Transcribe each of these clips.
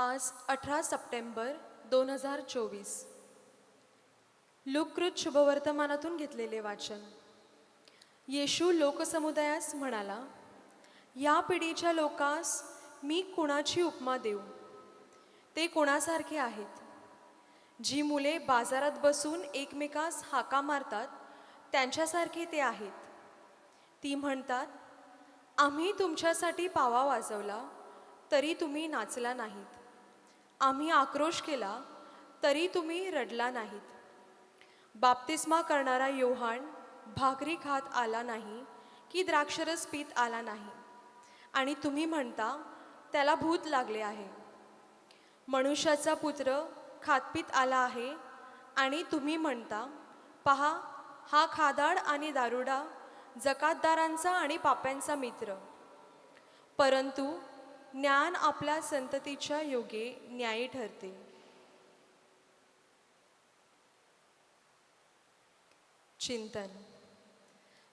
आज अठरा सप्टेंबर दोन हजार चोवीस. लोककृत शुभवर्तमानातून घेतलेले वाचन. येशू लोकसमुदायास म्हणाला या पिढीच्या लोकास मी कुणाची उपमा देऊ? ते कुणासारखे आहेत? जी मुले बाजारात बसून एकमेकास हाका मारतात त्यांच्यासारखे ते आहेत. ती म्हणतात आम्ही तुमच्यासाठी पावा वाजवला तरी तुम्ही नाचला नाहीत. आम्ही आक्रोश केला तरी तुम्ही रडला नाहीत. बाप्तिस्मा करणारा योहान भाकरी खात आला नाही की द्राक्षरस पीत आला नाही. आणि तुम्ही म्हणता त्याला भूत लागले आहे. मनुष्याचा पुत्र खातपीत आला आहे आणि तुम्ही म्हणता पहा हा खादाड आणि दारुडा जकातदारांचा आणि पाप्यांचा मित्र. परंतु ज्ञान आपल्या संततीच्या योगे न्यायी ठरते. चिंतन.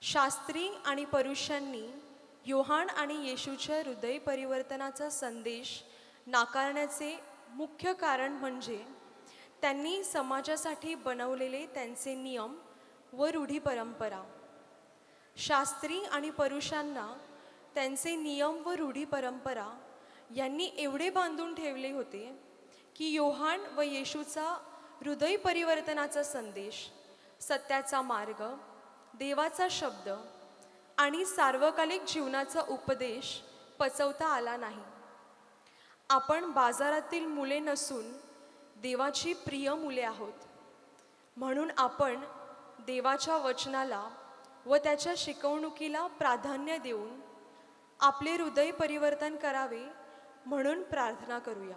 शास्त्री आणि परुषांनी योहान आणि येशूच्या हृदय परिवर्तनाचा संदेश नाकारण्याचे मुख्य कारण म्हणजे त्यांनी समाजासाठी बनवलेले त्यांचे नियम व रूढी परंपरा. शास्त्री आणि परुषांना त्यांचे नियम व रूढी परंपरा यांनी एवढे बांधून ठेवले होते की योहान व येशूचा हृदय परिवर्तनाचा संदेश सत्याचा मार्ग देवाचा शब्द आणि सार्वकालिक जीवनाचा उपदेश पचवता आला नाही. आपण बाजारातील मुले नसून देवाची प्रिय मुले आहोत. म्हणून आपण देवाच्या वचनाला व त्याच्या शिकवणुकीला प्राधान्य देऊन आपले हृदय परिवर्तन करावे म्हणून प्रार्थना करूया.